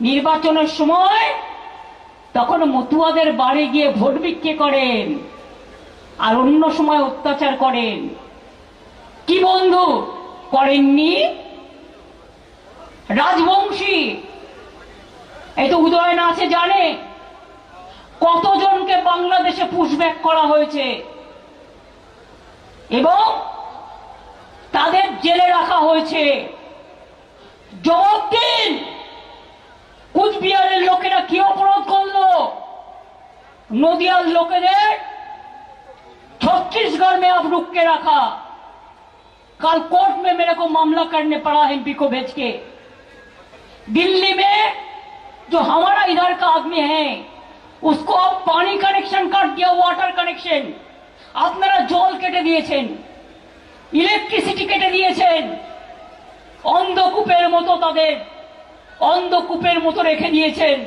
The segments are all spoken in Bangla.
নির্বাচনের সময় তখন মতুয়াদের বাড়ি গিয়ে ভোট বিক্রি করেন আর অন্য সময় অত্যাচার করেন। কি বন্ধু, করেননি? রাজবংশী, এই তো উদয়ন আছে, জানে। কতজনকে বাংলাদেশে পুশব্যাক করা হয়েছে? এবং তাদের জেলে রাখা হয়েছে। জবাব দিন কুচবিহারের লোকেরা কি অপরাধ করলো নদিয়ার লোকেদের छत्तीसगढ़ में अब रुक के रखा कल कोर्ट में मेरे को मामला करने पड़ा एमपी को भेज के दिल्ली में जो हमारा इधर का आदमी है उसको अब पानी कनेक्शन काट दिया वाटर कनेक्शन আপনারা জল কেটে দিয়েছেন ইলেকট্রিসিটি কেটে দিয়েছেন অন্ধকূপের মতো তাদের অন্ধকূপের মতো রেখে দিয়েছেন।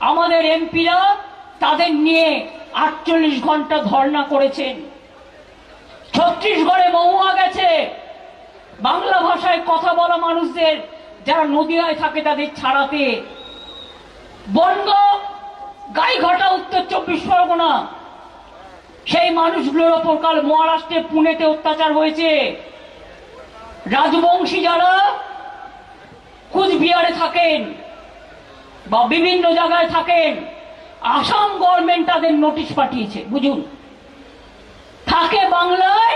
আমাদের এমপিরা তাদের নিয়ে আটচল্লিশ ঘণ্টা ধর্ণা করেছেন। ছত্রিশগড়ে মহুয়া গেছে। বাংলা ভাষায় কথা বলা মানুষদের যারা নদীয়ায় থাকে তাদের ছাড়াতে। বন্ধ গাইঘাটা, উত্তর চব্বিশ পরগনা, সেই মানুষগুলোর ওপর কাল মহারাষ্ট্রে পুনেতে অত্যাচার হয়েছে। রাজবংশী যারা কুচবিহারে থাকেন বা বিভিন্ন জায়গায় থাকেন আসাম গভর্নমেন্ট তাদের নোটিশ পাঠিয়েছে বুঝুন থাকে বাংলায়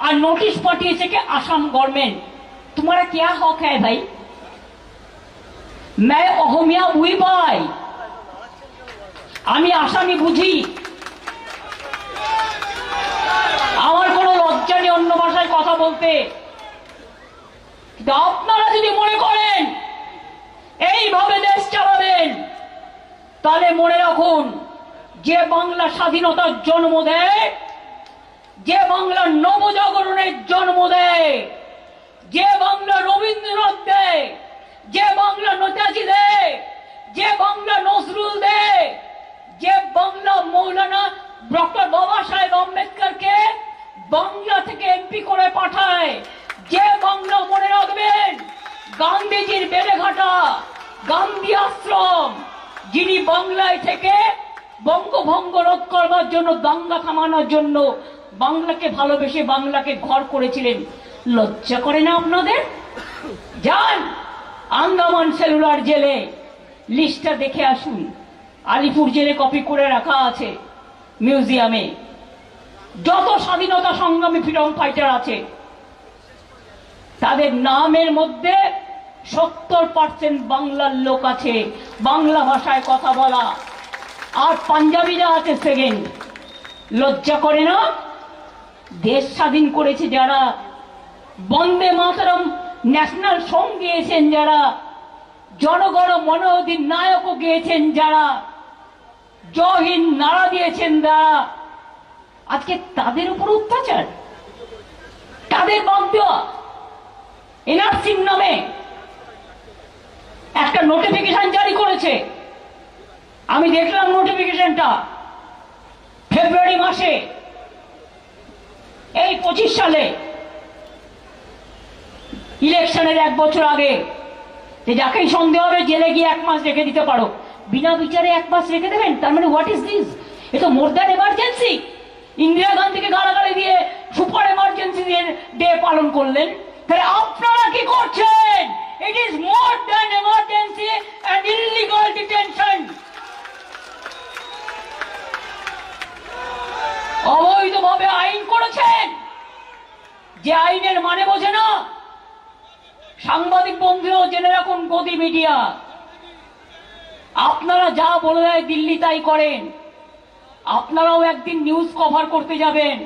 আর নোটিশ পাঠিয়েছে কে আসাম गवर्नमेंट तुम्हारा क्या हक है भाई मैं অহমিয়া বুই পাই আমি আসামি বুঝি আমার কোনো লজ্জা নেই অন্য ভাষায় কথা বলতে কিন্তু আপনারা যদি মনে করেন, এইভাবে দেশ চালাবেন, তাহলে মনে রাখুন, যে বাংলা স্বাধীনতার জন্ম দেয়, যে বাংলা নবজাগরণের জন্ম দেয়, যে বাংলা রবীন্দ্রনাথ দেয়, যে বাংলা নেতাজি দেয়, যে বাংলা নজরুল দেয়, যে বাংলা মৌলানা ডক্টর বাবা সাহেব আম্বেদকরকে বাংলা থেকে এমপি করে পাঠায় যে বাংলা মনে রাখবেন, গান্ধীজির বেড়েঘাটা, গান্ধী আশ্রম, যিনি বাংলায় থেকে বঙ্গভঙ্গ রোধ করবার জন্য দাঙ্গা থামানোর জন্য বাংলাকে ভালোবেসে বাংলাকে ঘর করেছিলেন। লজ্জা করে না আপনাদের? যান, আন্দামান সেলুলার জেলে লিস্টটা দেখে আসুন। আলিপুর জেলে কপি করে রাখা আছে মিউজিয়ামে। যত স্বাধীনতা সংগ্রামী ফ্রিডম ফাইটার আছে তাদের নামের মধ্যে সত্তর পার্সেন্ট বাংলার লোক আছে। বাংলা ভাষায় কথা বলা। আর পাঞ্জাবিরা আছে সেকেন্ড লজ্জা করে না? দেশ স্বাধীন করেছে যারা। বন্দে মাতরম ন্যাশনাল সং গিয়েছেন যারা। জনগণ মনোধিন নায়কও গেয়েছেন যারা। জহিন নাড়া দিয়েছেন যারা। আজকে তাদের উপর অত্যাচার। তাদের বাদ দেওয়া। এনআরসির নামে একটা নোটিফিকেশন জারি করেছে। আমি দেখলাম নোটিফিকেশনটা ফেব্রুয়ারি মাসে। এই পঁচিশ সালে ইলেকশনের এক বছর আগে। যে যাকেই সন্দেহ হবে, জেলে গিয়ে এক মাস রেখে দিতে পারো। বিনা বিচারে এক মাস রেখে দেবেন? তার মানে হোয়াট ইজ দিস এ তো মোর দ্যান এমার্জেন্সি ইন্দিরা গান্ধীকে গালাগালি দিয়ে সুপার এমার্জেন্সি দিয়ে ডে পালন করলেন। তাহলে আপনারা কি করছেন? It is more than emergency and illegal detention অবৈধভাবে আইন করেছেন। যে আইনের মানে বোঝে না। সাংবাদিক বন্ধুরাও জেনে রাখুন, গদি মিডিয়া। আপনারা যা বলে দেয় দিল্লি তাই করেন। আপনারাও একদিন নিউজ কভার করতে যাবেন।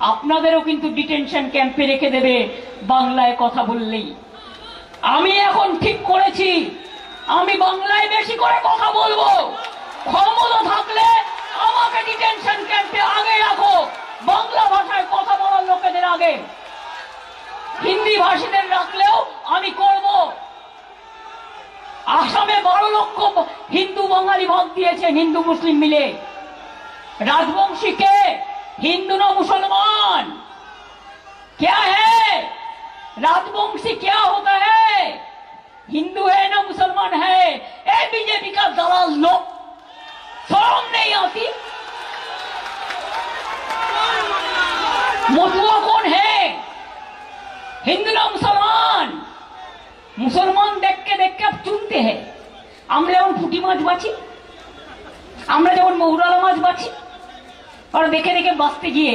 আপনাদেরও কিন্তু ডিটেনশন ক্যাম্পে রেখে দেবে বাংলায় কথা বললেই। আমি এখন ঠিক করেছি। আমি বাংলায় বেশি করে কথা বলব। ক্ষমতা থাকলে আমাকে ডিটেনশন ক্যাম্পে আগে রাখো। বাংলা ভাষায় কথা বলার লোকেদের আগে। হিন্দি ভাষীদের রাখলেও আমি করব। আসামে বারো লক্ষ হিন্দু বাঙালি ভাগ দিয়েছেন হিন্দু মুসলিম মিলে। রাজবংশীকে হিন্দু না মুসলমান? ক্যা হাজবংশী ক্যা হোক হিন্দু হ্যাঁ মুসলমান হ্যাঁ বিজেপি কাজ দলাল লোক। শরম নেই আসি মতুয়া কোন হিন্দু না মুসলমান? মুসলমান দেখকে দেখকে চুনতে হ্যাঁ আমরা যেমন ফুটি মাছ বাছি আমরা যেমন মৌরালা মাছ বাছি আর দেখে দেখে বাঁচতে গিয়ে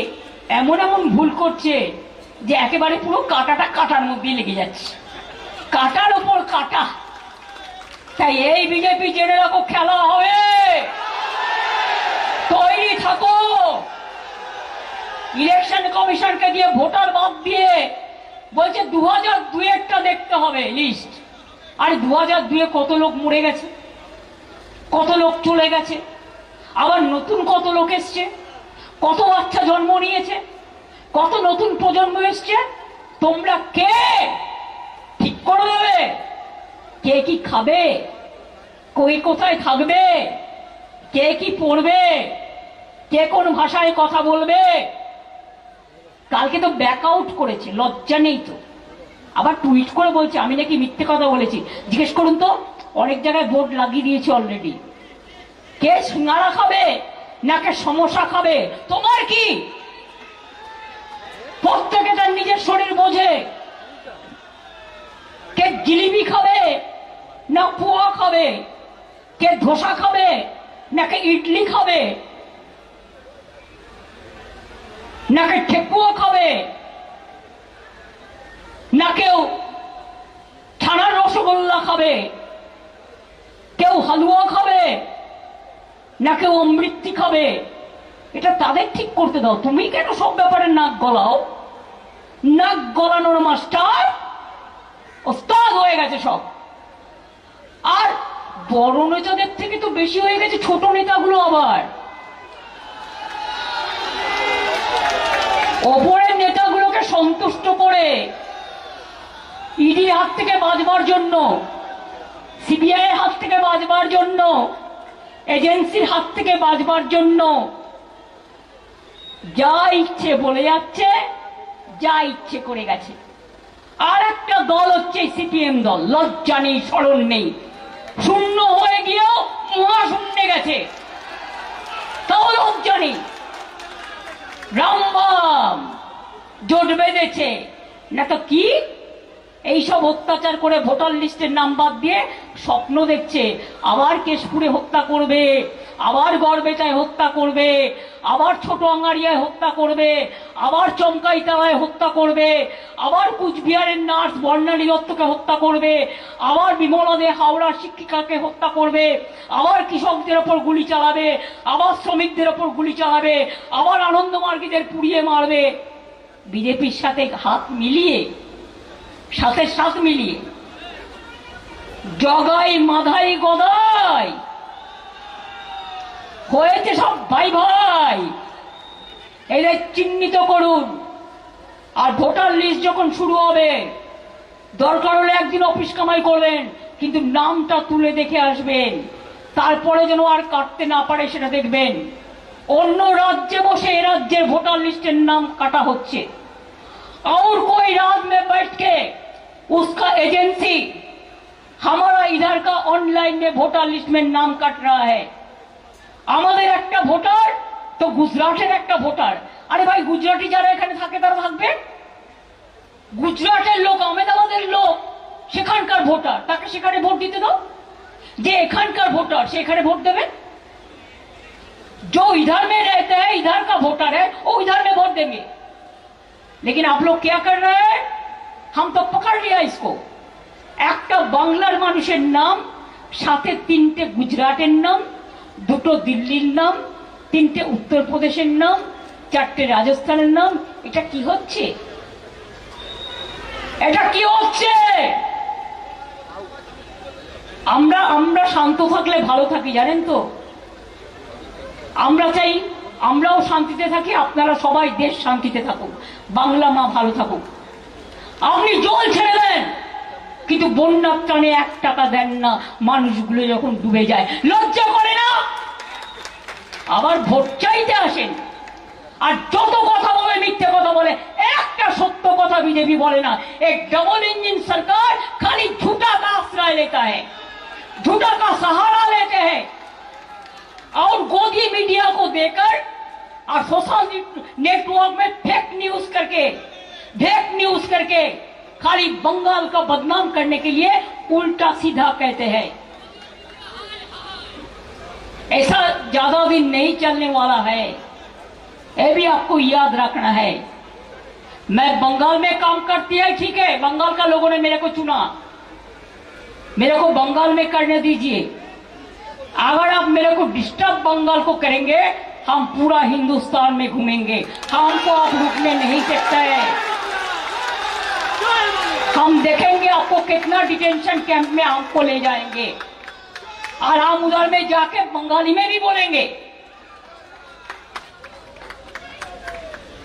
এমন এমন ভুল করছে যে একেবারে পুরো কাঁটাটা কাটার মধ্যেই লেগে যাচ্ছে। কাটার ওপর কাটা। তাই এই বিজেপি জেনে রাখো, খেলা হবে। তৈরি থাকো। ইলেকশন কমিশনকে দিয়ে ভোটার বাদ দিয়ে বলছে দু হাজার দুয়েরটা দেখতে হবে লিস্ট। আর দু হাজার দুয়ে কত লোক মরে গেছে? কত লোক চলে গেছে? আবার নতুন কত লোক এসছে? কত বাচ্চা জন্ম নিয়েছে? কত নতুন প্রজন্ম এসছে? তোমরা কে? ঠিক করে দেবে। কে কি খাবে? কই কোথায় থাকবে? কে কি পড়বে? কে কোন ভাষায় কথা বলবে? কালকে তো ব্যাক আউট করেছে, লজ্জা নেই তো। আবার টুইট করে বলছে, আমি নাকি মিথ্যে কথা বলেছি। জিজ্ঞেস করুন তো, অনেক জায়গায় বোর্ড লাগিয়ে দিয়েছে অলরেডি কে সিঙ্গারা খাবে? নাকে সমস্যা খাবে। তোমার কি? প্রত্যেকে তার নিজের শরীর বোঝে। কে জিলিপি খাবে, না পোয়া খাবে, কে ধোসা খাবে নাকি ইডলি খাবে নাকি ঠেকুয়া খাবে, না কেউ ছানার রসগোল্লা খাবে, কেউ হালুয়া খাবে না কেউ অমৃতি খাবে। এটা তাদের ঠিক করতে দাও। তুমি কেন সব ব্যাপারে নাক গলাও? নাক গলানোর মাস্টার ওস্তাদ হয়ে গেছে সব। আর বড় নেতাদের থেকে তো বেশি হয়ে গেছে ছোট নেতাগুলো আবার। ওপরের নেতাগুলোকে সন্তুষ্ট করে ইডির হাত থেকে বাঁচবার জন্য, সিবিআই হাত থেকে বাঁচবার জন্য এজেন্সির হাত থেকে বাঁচবার জন্য যা ইচ্ছে বলে যাচ্ছে, যা ইচ্ছে করে গেছে। আর একটা দল হচ্ছে সিপিএম দল, লজ্জা নেই, স্মরণ নেই। শূন্য হয়ে গিয়েও মহাশূন্যে গেছে। তাও লজ্জা নেই। রামবাম, জোট বেঁধেছে। না তো কি? এইসব অত্যাচার করে ভোটার লিস্টের নাম বাদ দিয়ে স্বপ্ন দেখছে। আবার কেশপুরে হত্যা করবে, আবার গড়বেতায় হত্যা করবে, আবার ছোট আঙ্গারিয়ায় হত্যা করবে, আবার চমকাইতালায় হত্যা করবে, আবার কুচবিহারের নার্স বর্ণালী দত্তকে হত্যা করবে, আবার বিমলা দে হাওড়ার শিক্ষিকাকে হত্যা করবে, আবার কৃষকদের ওপর গুলি চালাবে, আবার শ্রমিকদের ওপর গুলি চালাবে, আবার আনন্দমার্গীদের পুড়িয়ে মারবে। বিজেপির সাথে হাত মিলিয়ে সাথে সাথ মিলিয়ে। জগাই, মাধাই, গদাই। হয়েছে সব ভাই ভাই। এদের চিহ্নিত করুন। আর ভোটার লিস্ট যখন শুরু হবে, দরকার হলে একদিন অফিস কামাই করবেন, কিন্তু নামটা তুলে দেখে আসবেন। তারপরে যেন আর কাটতে না পারে সেটা দেখবেন। অন্য রাজ্যে বসে এ রাজ্যের ভোটার লিস্টের নাম কাটা হচ্ছে। और कोई रात में बैठ के उसका एजेंसी हमारा इधर का ऑनलाइन में वोटर लिस्ट में नाम काट रहा है আমাদের একটা ভোটার তো গুজরাটের একটা ভোটার আরে ভাই গুজরাটি যারা এখানে থাকে তারা থাকবে গুজরাটের লোক আহমেদাবাদের লোক সেখানকার ভোটার তাকে সেখানে ভোট দিতে দাও যে এখানকার ভোটার সে এখানে ভোট দেবে जो इधर में रहते हैं इधर का वोटर है वो इधर में वोट देंगे लेकिन आप लोग क्या कर रहे हैं हम तो पकड़ लिया इसको একটা বাংলার মানুষের নাম সাথে তিনটে গুজরাটের নাম দুটো দিল্লির নাম তিনটে উত্তরপ্রদেশের নাম চারটে রাজস্থানের নাম এটা কি হচ্ছে এটা কি হচ্ছে আমরা আমরা শান্ত থাকলে ভালো থাকি জানেন তো আমরা চাই আমরাও শান্তিতে থাকি আপনারা সবাই দেশ শান্তিতে থাকুক বাংলা মা ভালো থাকুক আপনি জল ছেড়ে দেন কিন্তু বন্যার টানে এক টাকা দেন না মানুষগুলো যখন ডুবে যায় লজ্জা করে না আবার ভোট চাইতে আসেন আর যত কথা বলে মিথ্যে কথা বলে একটা সত্য কথা বিজেপি বলে না এক डबल इंजन सरकार खाली झूठा का आश्रय लेता है झूठा का सहारा लेते हैं और गोदी मीडिया को देकर और सोशल नेटवर्क में फेक न्यूज़ करके फेक न्यूज़ करके खाली बंगाल का बदनाम करने के लिए उल्टा सीधा कहते हैं। ऐसा ज़्यादा दिन नहीं चलने वाला है। ये भी आपको याद रखना है। मैं बंगाल में काम करती है, ठीक है, बंगाल का लोगों ने मेरे को चुना। मेरे को बंगाल में करने दीजिए। अगर आप मेरे को डिस्टर्ब बंगाल को करेंगे, हम पूरा हिंदुस्तान में घूमेंगे। हमको आप रुकने नहीं सकते हैं हम देखेंगे आपको कितना डिटेंशन कैंप में हमको ले जाएँगे। और हम उधर में जाके बंगाली में भी बोलेंगे।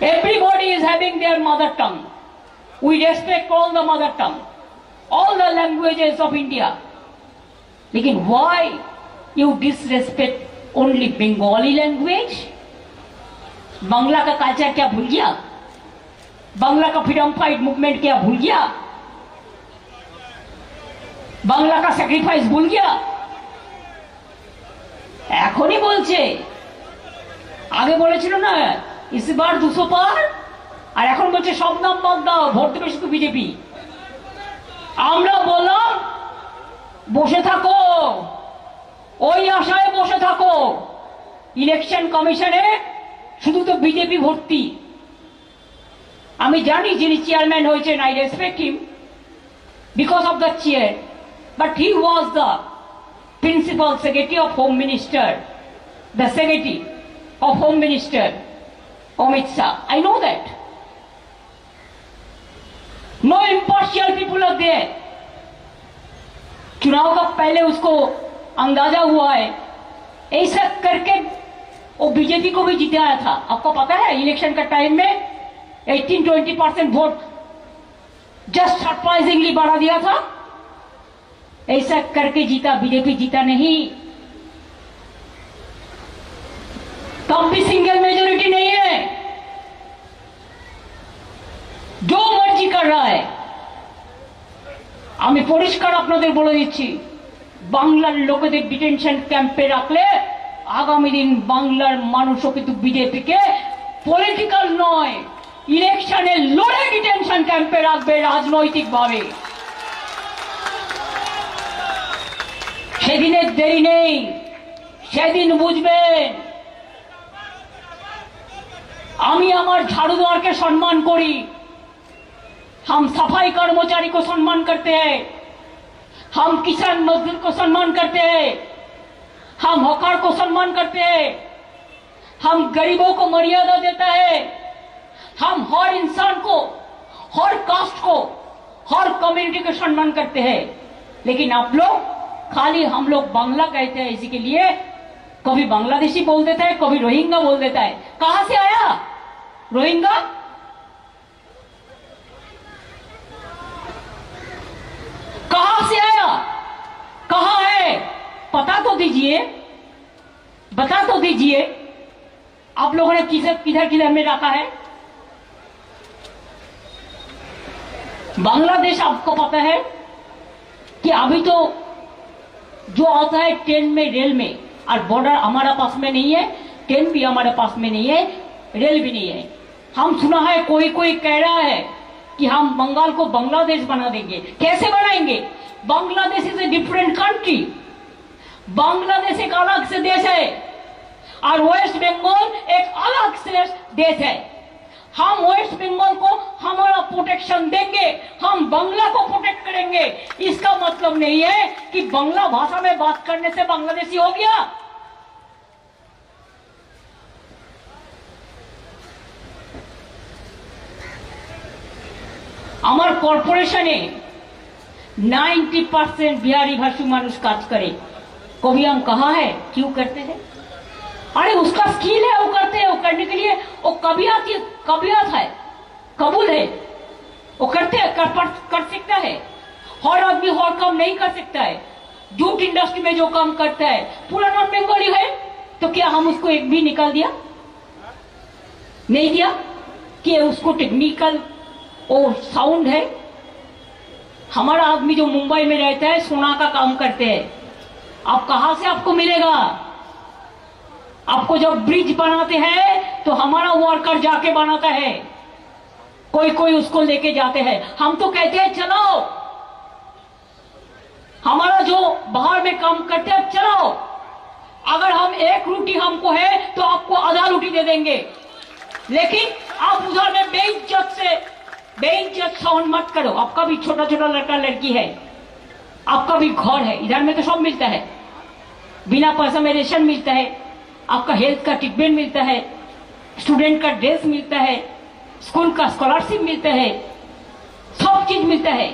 Everybody is having their mother tongue we respect all the mother tongue all the languages of India लेकिन why? you disrespect only Bengali language? Bangla का कल्चर क्या भूल गया बांग्ला का फ्रीडम फाइट मूवमेंट क्या भूल गया বাংলা কা স্যাক্রিফাইস ভুল গিয়া এখনই বলছে আগে বলেছিল না ইসবার দুশো পার আর এখন বলছে সব নাম বাদ দাও ভোট দেবে শুধু বিজেপি আমরা বললাম বসে থাকো ওই আশায় বসে থাকো ইলেকশন কমিশনে শুধু তো বিজেপি ভর্তি আমি জানি যিনি চেয়ারম্যান হয়েছেন I respect him because of the chair. But he was the principal secretary of Home Minister, the secretary of Home Minister, Amit Shah. I know that. No impartial people are there. चुनाव का पहले उसको अंदाजा हुआ है ऐसा करके वो बीजेपी को भी जिताया था आपको पता है इलेक्शन का टाइम में 18-20 परसेंट वोट जस्ट सरप्राइजिंगली बढ़ा दिया था ऐसा करके जीता बीजेपी जीता नहीं तब भी सिंगल मेजोरिटी नहीं है जो मर्जी कर रहा है আমি পরিষ্কার আপনাদের বলে দিচ্ছি বাংলার লোকেদের ডিটেনশন ক্যাম্পে রাখলে আগামী দিন বাংলার মানুষও কিন্তু বিজেপিকে পলিটিক্যাল নয় ইলেকশনে লড়ে ডিটেনশন ক্যাম্পে রাখবে রাজনৈতিক ভাবে সেদিনের দেরি নেই সেদিন বুঝবেন আমি আমার ঝাড়ুদারকে সম্মান করি हम सफाई कर्मचारी को सम्मान करते हैं हम किसान मजदूर को सम्मान करते हैं। हम हकार को सम्मान करते हैं। हम गरीबों को मर्यादा देता है। हम हर इंसान को, हर कास्ट को, हर कम्युनिटी को सम्मान करते हैं। लेकिन आप लोग, खाली हम लोग बांग्ला कहते हैं, इसी के लिए कभी बांग्लादेशी बोल देता है, कभी रोहिंगा बोल देता है। कहाँ से आया? रोहिंगा? कहाँ से आया? कहा है? पता तो दीजिए। बता तो दीजिए। आप लोगों ने किधर किधर किधर में रखा है? बांग्लादेश आपको पता है कि अभी तो जो आता है ट्रेन में, रेल में, और बॉर्डर हमारा पास में नहीं है ट्रेन भी हमारे पास में नहीं है रेल भी नहीं है। हम सुना है कोई कोई कह रहा है कि हम बंगाल को बांग्लादेश बना देंगे। कैसे बनाएँगे? Bangladesh is a different country Bangladesh एक अलग से देश है। और वेस्ट बंगाल एक अलग से देश है। हम वेस्ट बंगाल को हमारा प्रोटेक्शन देंगे। हम बांग्ला को प्रोटेक्ट करेंगे। इसका मतलब नहीं है कि बांग्ला भाषा में बात करने से बांग्लादेशी हो गया। আমার কর্পোরেশনে नाइन्टी परसेंट बिहारी भाषी मानुष काज करे कभी हम कहा है क्यों करते हैं अरे उसका स्किल है वो करते हैं वो करने के लिए वो कबियत कबियत है कबूल है वो करते हैं कर, कर, कर सकता है हर आदमी हर काम नहीं कर सकता है जूट इंडस्ट्री में जो काम करता है पूरा नॉन बंगाली है तो क्या हम उसको एक भी निकाल दिया नहीं दिया कि उसको टेक्निकल वो साउंड है। हमारा आदमी जो मुंबई में रहता है, सोना का काम करते हैं। आप कहा से आपको मिलेगा? आपको जब ब्रिज बनाते हैं तो हमारा वर्कर जाके बनाता है। कोई कोई उसको लेके जाते हैं। हम तो कहते हैं, चलो। हमारा जो बाहर में काम करते हैं, चलो। अगर हम एक रोटी हमको है तो आपको आधा रोटी दे देंगे। लेकिन आप उधर में बेइज्जत से बेइज्जत सहन मत करो। आपका भी छोटा छोटा लड़का लड़की है आपका भी घर है, इधर में तो सब मिलता है। बिना पैसा में रेशन मिलता है, आपका हेल्थ का ट्रीटमेंट मिलता है स्टूडेंट का ड्रेस मिलता है स्कूल का स्कॉलरशिप मिलता है, सब चीज़ मिलता है।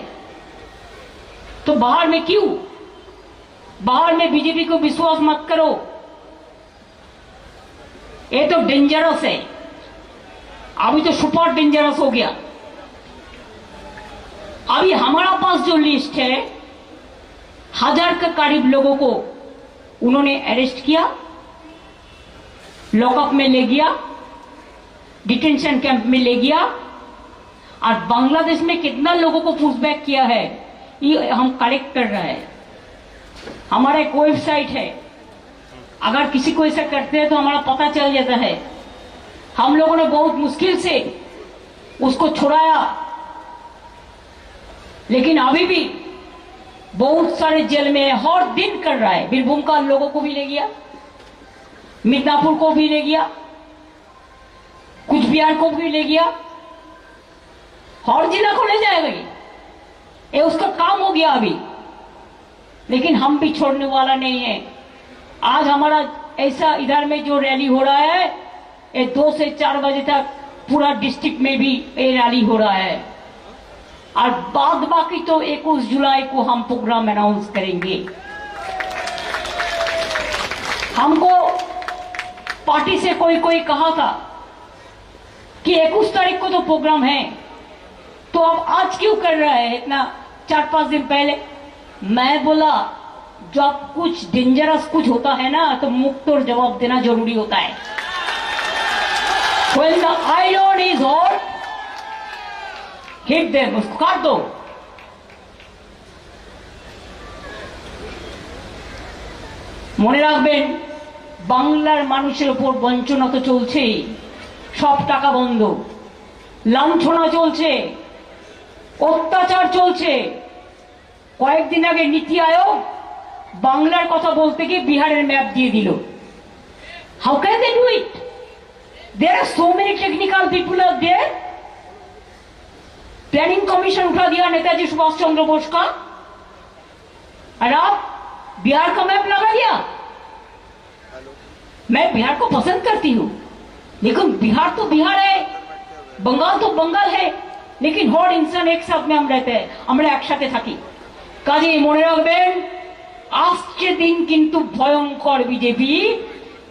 तो बाहर में क्यों? बाहर में बीजेपी को विश्वास मत करो। ये तो डेंजरस है। अभी तो सुपर डेंजरस हो गया। अभी हमारा पास जो लिस्ट है, हज़ार के करीब लोगों को उन्होंने अरेस्ट किया लॉकअप में ले गया डिटेंशन कैंप में ले गया, और बांग्लादेश में कितना लोगों को पुशबैक किया है, ये हम कलेक्ट कर रहे हैं। हमारा एक वेबसाइट है। अगर किसी को ऐसा करते हैं तो हमारा पता चल जाता है। हम लोगों ने बहुत मुश्किल से उसको छुड़ाया। लेकिन अभी भी बहुत सारे जेल में हर दिन कर रहा है। बीरभूम का लोगों को भी ले गया, मिदनापुर को भी ले गया कुछ बिहार को भी ले गया, हर जिला को ले जाएगा ये उसका काम हो गया अभी। लेकिन हम भी छोड़ने वाला नहीं है। आज हमारा ऐसा इधर में जो रैली हो रहा है, ये दो से चार बजे तक पूरा डिस्ट्रिक्ट में भी ये रैली हो रहा है। और बाद बाकी तो 21 जुलाई को हम प्रोग्राम अनाउंस करेंगे। हमको पार्टी से कोई कोई कहा था कि 21 तारीख को तो प्रोग्राम है। तो आप आज क्यों कर रहे हैं इतना? चार पाँच दिन पहले मैं बोला जब कुछ डेंजरस कुछ होता है ना तो मुक्त और जवाब देना ज़रूरी होता है। When the is hot, hit them, उसको काट दो মনে রাখবেন বাংলার মানুষের উপর বঞ্চনা তো চলছেই সব টাকা বন্ধ লাঞ্ছনা চলছে অত্যাচার চলছে কয়েকদিন আগে নীতি আয়োগ বাংলার কথা বলতে গিয়ে বিহারের ম্যাপ দিয়ে দিল how can they do it there are so many technical people are there planning commission उठा दिया नेताजी सुभाष चंद्र बोस का और आप बिहार का मैप लगा दिया मैं बिहार को पसंद करती हूँ लेकिन बिहार तो बिहार है बंगाल तो बंगाल है लेकिन हर इंसान एक साथ में हम रहते हैं আমরা একসাথে থাকি কাজে মনে রাখবেন আসছে দিন কিন্তু ভয়ঙ্কর বিজেপি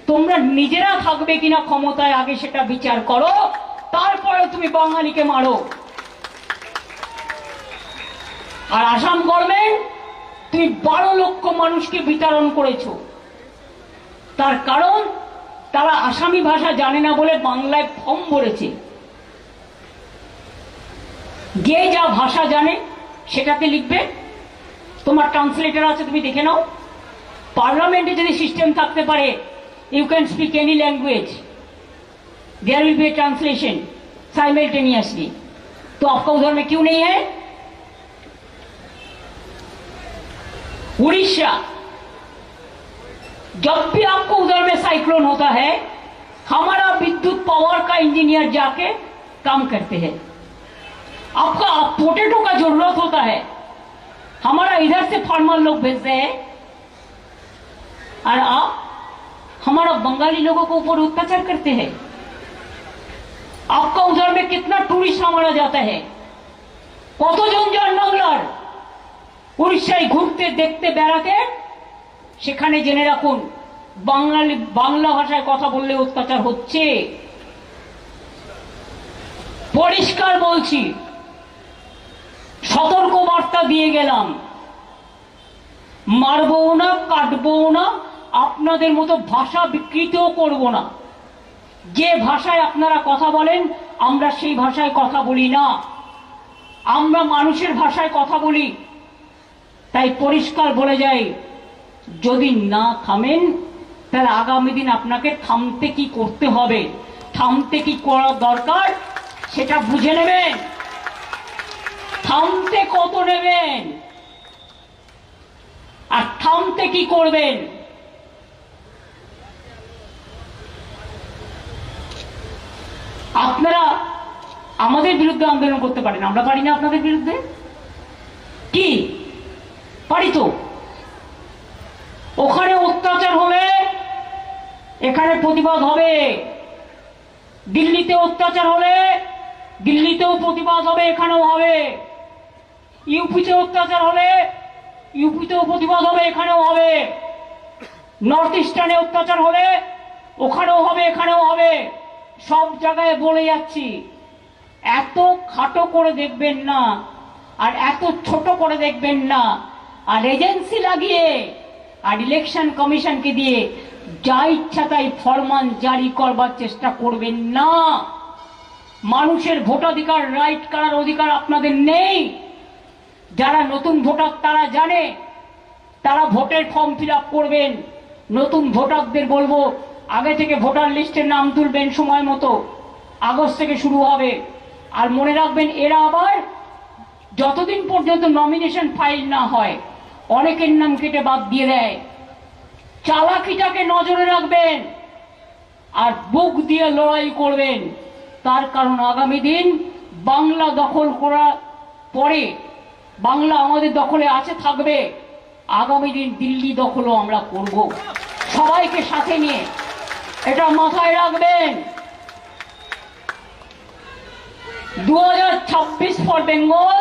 তোমরা নিজেরা থাকবে কিনা ক্ষমতায় আগে সেটা বিচার করো তারপরে তুমি বাঙালিকে মারো আর আসাম গভর্নমেন্ট তুমি বারো লক্ষ মানুষকে বিতরণ করেছো তার কারণ তারা আসামি ভাষা জানে না বলে বাংলায় ফর্ম ভরেছে যে যা ভাষা জানে সেটাতে লিখবে তোমার ট্রান্সলেটর আছে তুমি দেখে নাও পার্লামেন্টে যদি সিস্টেম থাকতে পারে you can speak any language there will be a translation simultaneously तो आपका उधर में क्यों नहीं है उड़ीसा जब भी आपको उधर में साइक्लोन होता है हमारा विद्युत पावर का इंजीनियर जाके काम करते हैं आपका पोटेटो का जरूरत होता है हमारा इधर से फार्मर लोग भेजते हैं और आप हमारा बंगाली लोगों को ऊपर अत्याचार करते हैं आपका उधर में कितना टूरिस्ट हमारा जाता है কতজন যান বাংলার উড়িষ্যায় ঘুরতে, দেখতে, বেড়াতে, সেখানে জেনে রাখুন, বাঙালি, বাংলা ভাষায় কথা বললে অত্যাচার হচ্ছে। পরিষ্কার বলছি সতর্ক বার্তা দিয়ে গেলাম। মারবো না কাটবো না, আপনাদের মতো ভাষা বিকৃতও করব না। যে ভাষায় আপনারা কথা বলেন, আমরা সেই ভাষায় কথা বলি না। আমরা মানুষের ভাষায় কথা বলি। তাই পরিষ্কার বলে যাই যদি না থামেন, তাহলে আগামী দিন আপনাকে থামতে কি করতে হবে? থামতে কি করা দরকার? সেটা বুঝে নেবেন। থামতে কত নেবেন? আর থামতে কি করবেন? আপনারা আমাদের বিরুদ্ধে আন্দোলন করতে পারেন। আমরা পারি না আপনাদের বিরুদ্ধে? কি? পারি তো ওখানে অত্যাচার হলে এখানে প্রতিবাদ হবে। দিল্লিতে অত্যাচার হলে দিল্লিতেও প্রতিবাদ হবে, এখানেও হবে। ইউপিতে অত্যাচার হলে ইউপিতেও প্রতিবাদ হবে, এখানেও হবে। নর্থ ইস্টার্নে অত্যাচার হলে ওখানেও হবে, এখানেও হবে। সব জায়গায় বলে যাচ্ছি, এত খাটো করে দেখবেন না, আর এত ছোট করে দেখবেন না আর এজেন্সি লাগিয়ে আর ইলেকশন কমিশনকে দিয়ে যা ইচ্ছা তাই ফরমান জারি করবার চেষ্টা করবেন না। মানুষের ভোটাধিকার রাইট করার অধিকার আপনাদের নেই। যারা নতুন ভোটার তারা জানে, তারা ভোটের ফর্ম ফিল করবেন। নতুন ভোটারদের বলব, আগে থেকে ভোটার লিস্টের নাম তুলবেন সময় মতো, আগস্ট থেকে শুরু হবে। আর মনে রাখবেন, এরা আবার যতদিন পর্যন্ত নমিনেশন ফাইল না হয় অনেকের নাম কেটে বাদ দিয়ে দেয়। চালাকিটাকে নজরে রাখবেন আর বুক দিয়ে লড়াই করবেন। তার কারণ আগামী দিন বাংলা দখল করার পরে বাংলা আমাদের দখলে আছে, থাকবে। আগামী দিন দিল্লি দখলও আমরা করব। সবাইকে সাথে নিয়ে এটা মাথায় রাখবেন। দু হাজার ছাব্বিশ ফর বেঙ্গল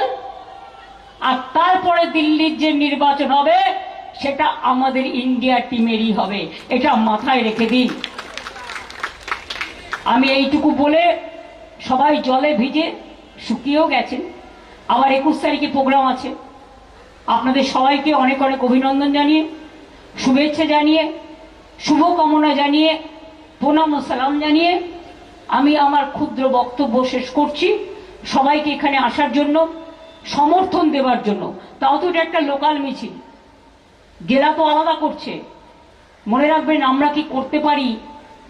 আর তারপরে দিল্লির যে নির্বাচন হবে, সেটা আমাদের ইন্ডিয়া টিমেরই হবে। এটা মাথায় রেখে দিন। আমি এইটুকু বলে সবাই জলে ভিজে শুকিয়েও গেছেন। আবার একুশ তারিখে প্রোগ্রাম আছে। আপনাদের সবাইকে অনেক অনেক অভিনন্দন জানিয়ে, শুভেচ্ছা জানিয়ে, শুভকামনা জানিয়ে, প্রণাম ও সালাম জানিয়ে আমি আমার ক্ষুদ্র বক্তব্য শেষ করছি। সবাইকে এখানে আসার জন্য সমর্থন দেওয়ার জন্য। তাও তো এটা একটা লোকাল মিছিল। জেলা তো আলাদা করছে। মনে রাখবেন, আমরা কি করতে পারি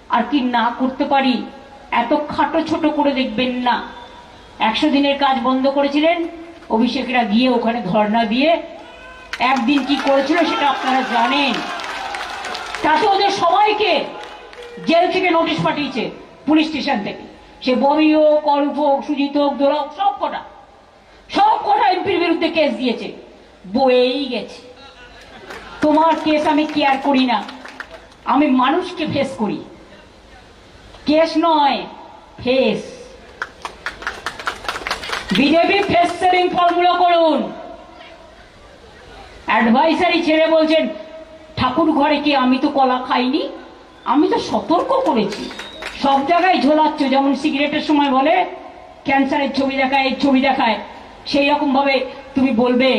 আর কি না করতে পারি, এত খাটো ছোট করে দেখবেন না। একশো দিনের কাজ বন্ধ করেছিলেন, অভিষেকরা গিয়ে ওখানে ধর্ণা দিয়ে একদিন কি করেছিল সেটা আপনারা জানেন। তাতে ওদের সবাইকে জেল থেকে নোটিশ পাঠিয়েছে, পুলিশ স্টেশন থেকে। সে ববি হোক অরূপ হোক, সুজিত হোক, দোলা হোক, সব কটা। সব কটা এমপির বিরুদ্ধে কেস দিয়েছে। বয়েই গেছে। তোমার কেস আমি কেয়ার করি না। আমি মানুষকে ফেস করি। কেস নয় face BJP face saving formula করুন। অ্যাডভাইসারি ছেড়ে বলছেন, ঠাকুর ঘরে কি আমি তো কলা খাইনি? আমি তো সতর্ক করেছি। সব জায়গায় ঝোলাচ্ছ, যেমন সিগারেটের সময় বলে ক্যান্সারের ছবি দেখায় এই ছবি দেখায়। সেই রকম ভাবে তুমি বলবে,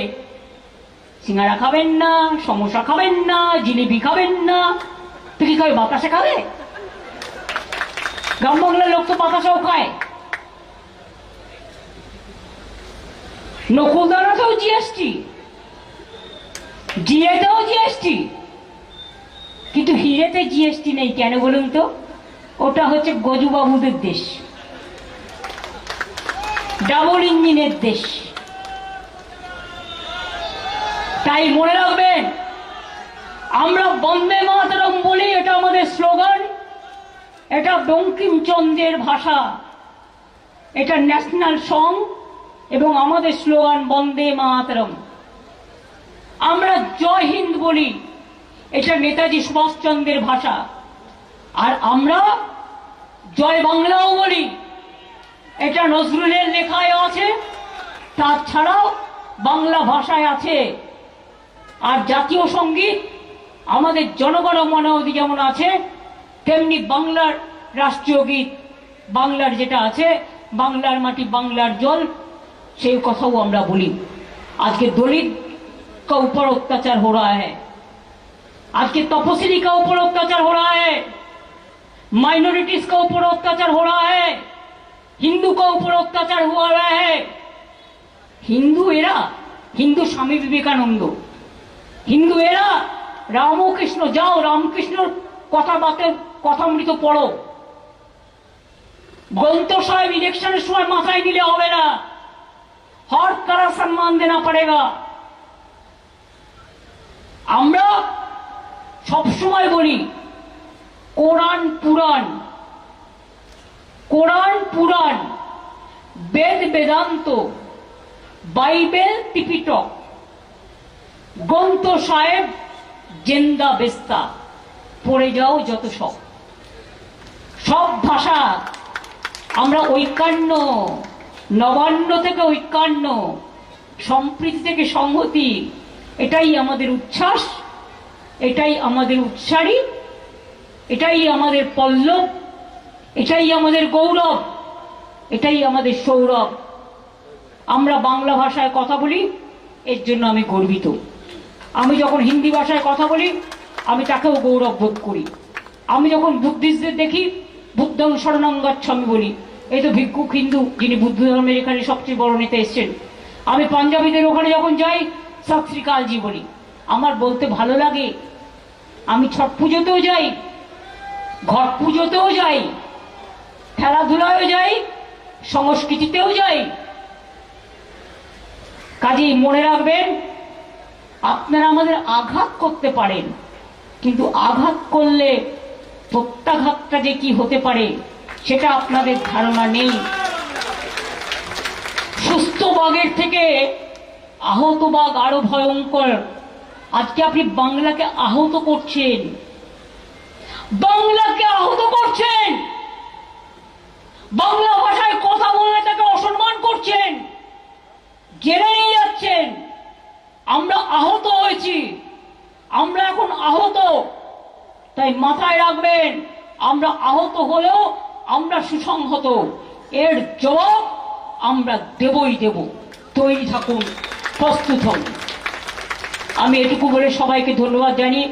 সিঙ্গারা খাবেন না, সমোসা খাবেন না, জিলিপি খাবেন না। তুই কি খাবে বাতাসে খাবে? গ্রাম বাংলার লোক তো বাতাসাও খায়। নকুলদানাতেও জিএসটি জিএতেও জিএসটি কিন্তু হিরেতে জিএসটি নেই, কেন বলুন তো? ওটা হচ্ছে গজুবাবুদের দেশ। ডাবল ইঞ্জিনের দেশ। তাই মনে রাখবেন, আমরা বন্দে মাতরম বলি, এটা আমাদের স্লোগান। এটা বঙ্কিমচন্দ্রের ভাষা। এটা ন্যাশনাল সং এবং আমাদের স্লোগান বন্দে মাতরম। আমরা জয় হিন্দ বলি, এটা নেতাজি সুভাষচন্দ্রের ভাষা। আর আমরা জয় বাংলাও বলি। এটা নজরুলের লেখায় আছে তাছাড়াও বাংলা ভাষায় আছে আর জাতীয় সঙ্গীত আমাদের জনগণ মনাবধি যেমন আছে তেমনি বাংলার রাষ্ট্রীয় গীত বাংলার যেটা আছে বাংলার মাটি বাংলার জল সেই কথাও আমরা বলি আজকে দলিত का ऊपर अत्याचार हो रहा है आज के तपस्वी का ऊपर अत्याचार हो रहा है माइनॉरिटीज का ऊपर अत्याचार हो रहा है हिंदू का ऊपर अत्याचार हुआ रहा है হিন্দু এরা হিন্দু স্বামী বিবেকানন্দ হিন্দু এরা রামকৃষ্ণ যাও রামকৃষ্ণ কথা বাতে কথামৃত পড়ো গ্রন্থ সাহেব ইলেকশনের সময় মাথায় দিলে হবে না হর কারা সম্মান দেনা পড়েগা আমরা সবসময় বলি কোরআন পুরাণ কোরআন পুরাণ, বেদ বেদান্ত, বাইবেল টিপিটক গ্রন্থ সাহেব জেন্দা বেস্তা, পড়ে যাও যত সব। সব ভাষা আমরা ঐকান্য নবান্ন থেকে ঐকান্য সম্প্রীতি থেকে সংহতি, এটাই আমাদের উচ্ছ্বাস, এটাই আমাদের উৎসারী, এটাই আমাদের পল্লব। এটাই আমাদের গৌরব, এটাই আমাদের সৌরভ। আমরা বাংলা ভাষায় কথা বলি, এর জন্য আমি গর্বিত। আমি যখন হিন্দি ভাষায় কথা বলি, আমি তাকেও গৌরব বোধ করি। আমি যখন বুদ্ধিস্টদের দেখি, বুদ্ধং শরণাঙ্গাচ্ছামি বলি। এই তো ভিক্ষুক হিন্দু, যিনি বুদ্ধ ধর্মের এখানে সবচেয়ে বড় নেতা এসছেন। আমি পাঞ্জাবিদের ওখানে যখন যাই সত শ্রীকালজি বলি। আমার বলতে ভালো লাগে। আমি ছট পুজোতেও যাই, ঘট পুজোতেও যাই। খেলাধুলায়ও যাই, সংস্কৃতিতেও যাই। কাজেই মনে রাখবেন, আপনারা আমাদের আঘাত করতে পারেন, কিন্তু আঘাত করলে প্রত্যাঘাতটা যে কি হতে পারে, সেটা আপনাদের ধারণা নেই। সুস্থ বাঘের থেকে আহত বাঘ আরও ভয়ঙ্কর। আজকে আপনি বাংলাকে আহত করছেন। বাংলাকে আহত করছেন! বাংলা ভাষায় কথা বললে তাকে অসম্মান করছেন জেনে যাচ্ছেন। আমরা আহত হয়েছি, আমরা এখন আহত। তাই মাথায় রাখবেন, আমরা আহত হলেও আমরা সুসংহত। এর জবাব আমরা দেবই দেব। তৈরি থাকুন, প্রস্তুত হন। আমি এটুকু বলে সবাইকে ধন্যবাদ জানিয়ে